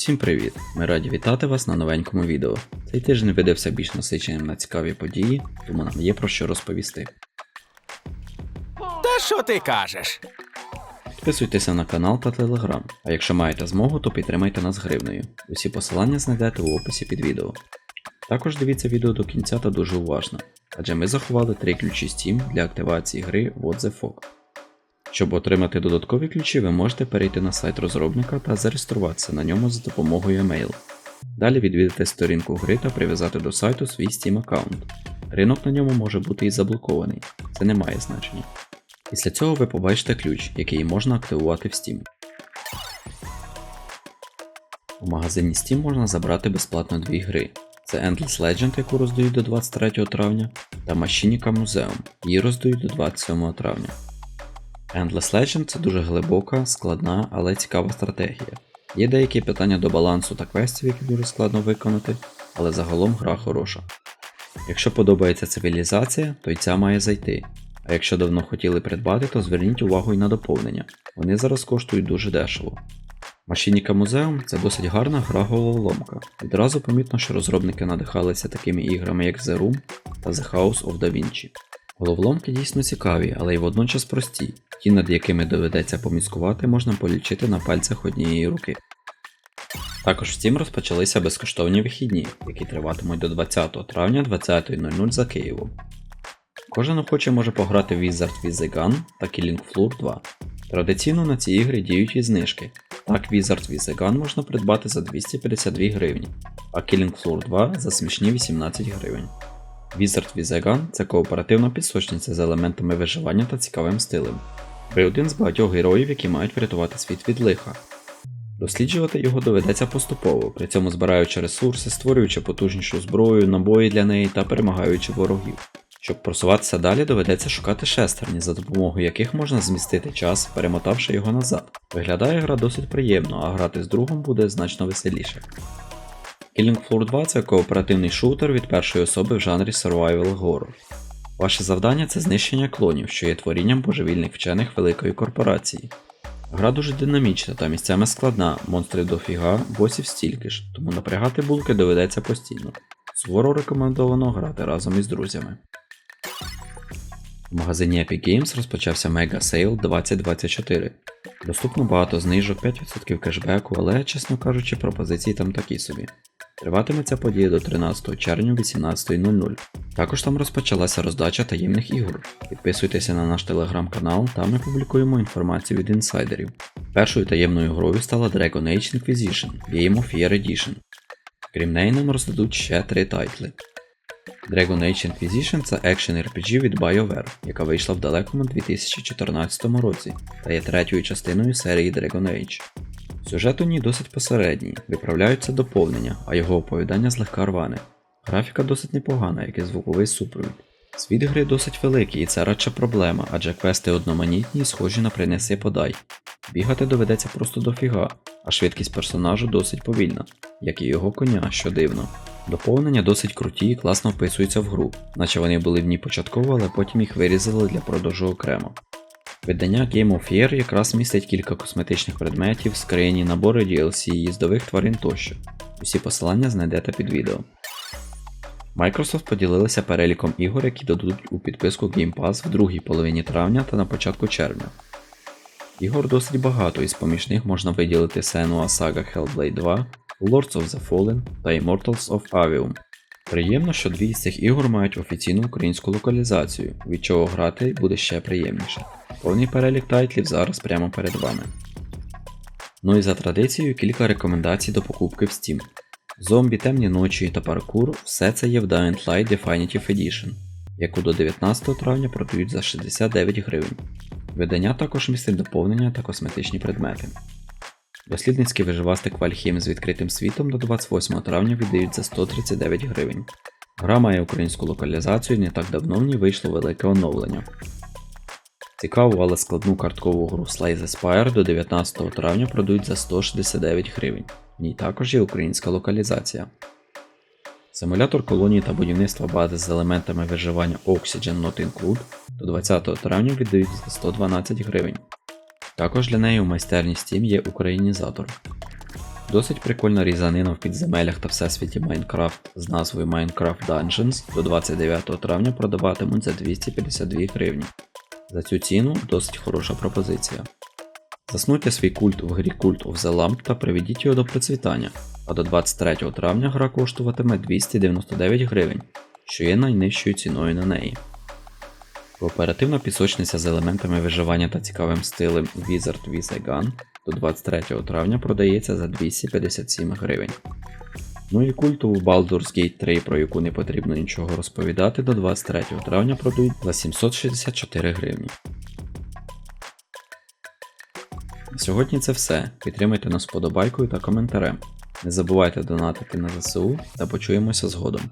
Усім привіт! Ми раді вітати вас на новенькому відео. Цей тиждень видався більш насиченим на цікаві події, тому нам є про що розповісти. Та що ти кажеш? Підписуйтеся на канал та телеграм, а якщо маєте змогу, то підтримайте нас гривнею. Усі посилання знайдете у описі під відео. Також дивіться відео до кінця та дуже уважно, адже ми заховали три ключі Steam для активації гри What the Fog. Щоб отримати додаткові ключі, ви можете перейти на сайт розробника та зареєструватися на ньому за допомогою емейл. Далі відвідати сторінку гри та прив'язати до сайту свій Steam аккаунт. Ринок на ньому може бути і заблокований, це не має значення. Після цього ви побачите ключ, який можна активувати в Steam. У магазині Steam можна забрати безплатно дві гри. Це Endless Legend, яку роздають до 23 травня, та Machinica Museum, її роздають до 27 травня. Endless Legend це дуже глибока, складна, але цікава стратегія. Є деякі питання до балансу та квестів, які дуже складно виконати, але загалом гра хороша. Якщо подобається цивілізація, то й ця має зайти. А якщо давно хотіли придбати, то зверніть увагу й на доповнення. Вони зараз коштують дуже дешево. Машініка Музеум це досить гарна гра головоломка. Відразу помітно, що розробники надихалися такими іграми, як The Room та The House of Da Vinci. Головоломки дійсно цікаві, але й водночас прості. Ті, над якими доведеться поміскувати, можна полічити на пальцях однієї руки. Також в Steam розпочалися безкоштовні вихідні, які триватимуть до 20 травня 20.00 за Києвом. Кожен охоче може пограти в Wizard with the Gun та Killing Floor 2. Традиційно на ці ігри діють і знижки. Так Wizard with the Gun можна придбати за 252 гривні, а Killing Floor 2 за смішні 18 гривень. Wizard with це кооперативна пісочниця з елементами виживання та цікавим стилем. Ви один з багатьох героїв, які мають врятувати світ від лиха. Досліджувати його доведеться поступово, при цьому збираючи ресурси, створюючи потужнішу зброю, набої для неї та перемагаючи ворогів. Щоб просуватися далі, доведеться шукати шестерні, за допомогою яких можна змістити час, перемотавши його назад. Виглядає гра досить приємно, а грати з другом буде значно веселіше. Killing Floor 2 це кооперативний шутер від першої особи в жанрі Survival Horror. Ваше завдання це знищення клонів, що є творінням божевільних вчених великої корпорації. Гра дуже динамічна та місцями складна, монстрів дофіга, босів стільки ж, тому напрягати булки доведеться постійно. Суворо рекомендовано грати разом із друзями. В магазині Epic Games розпочався Mega Sale 2024. Доступно багато знижок, 5% кешбеку, але, чесно кажучи, пропозиції там такі собі. Триватиме ця подія до 13 червня 18.00. Також там розпочалася роздача таємних ігор. Підписуйтеся на наш телеграм-канал, там ми публікуємо інформацію від інсайдерів. Першою таємною грою стала Dragon Age Inquisition Game of Year Edition. Крім неї нам роздадуть ще три тайтли. Dragon Age Inquisition це екшен RPG від BioWare, яка вийшла в далекому 2014 році та є третьою частиною серії Dragon Age. Сюжет у ній досить посередній, виправляються доповнення, а його оповідання злегка рване. Графіка досить непогана, як і звуковий супровід. Світ гри досить великий, і це радше проблема, адже квести одноманітні і схожі на принеси подай. Бігати доведеться просто дофіга, а швидкість персонажу досить повільна, як і його коня, що дивно. Доповнення досить круті і класно вписуються в гру, наче вони були в ній початково, але потім їх вирізали для продажу окремо. Видання Game of Year якраз містить кілька косметичних предметів, скрині, набори DLC, їздових тварин тощо. Усі посилання знайдете під відео. Microsoft поділилися переліком ігор, які додадуть у підписку Game Pass в другій половині травня та на початку червня. Ігор досить багато, і з поміж них можна виділити Senua Saga Hellblade 2, Lords of the Fallen та Immortals of Avium. Приємно, що дві з цих ігор мають офіційну українську локалізацію, від чого грати буде ще приємніше. Повний перелік тайтлів зараз прямо перед вами. Ну і за традицією кілька рекомендацій до покупки в Steam. Зомбі, темні ночі та паркур все це є в Dying Light Definitive Edition, яку до 19 травня продають за 69 гривень. Видання також містить доповнення та косметичні предмети. Дослідницький виживастик Вальхейм з відкритим світом до 28 травня віддають за 139 гривень. Гра має українську локалізацію і не так давно в ній вийшло велике оновлення. Цікаву, але складну карткову гру Slay the Spire до 19 травня продають за 169 гривень. В ній також є українська локалізація. Симулятор колонії та будівництва бази з елементами виживання Oxygen Not Include до 20 травня віддають за 112 гривень. Також для неї у майстерні Steam є українізатор. Досить прикольна різанина в підземеллях та всесвіті Майнкрафт з назвою Minecraft Dungeons до 29 травня продаватимуть за 252 гривні. За цю ціну досить хороша пропозиція. Заснуйте свій культ в грі Cult of the Lamp та приведіть його до процвітання, а до 23 травня гра коштуватиме 299 гривень, що є найнижчою ціною на неї. Кооперативна пісочниця з елементами виживання та цікавим стилем Wizard with a Gun до 23 травня продається за 257 гривень. Ну і культову Baldur's Gate 3, про яку не потрібно нічого розповідати, до 23 травня продають за 764 гривні. На Сьогодні це все. Підтримайте нас вподобайкою та коментарем. Не забувайте донатити на ЗСУ та почуємося згодом.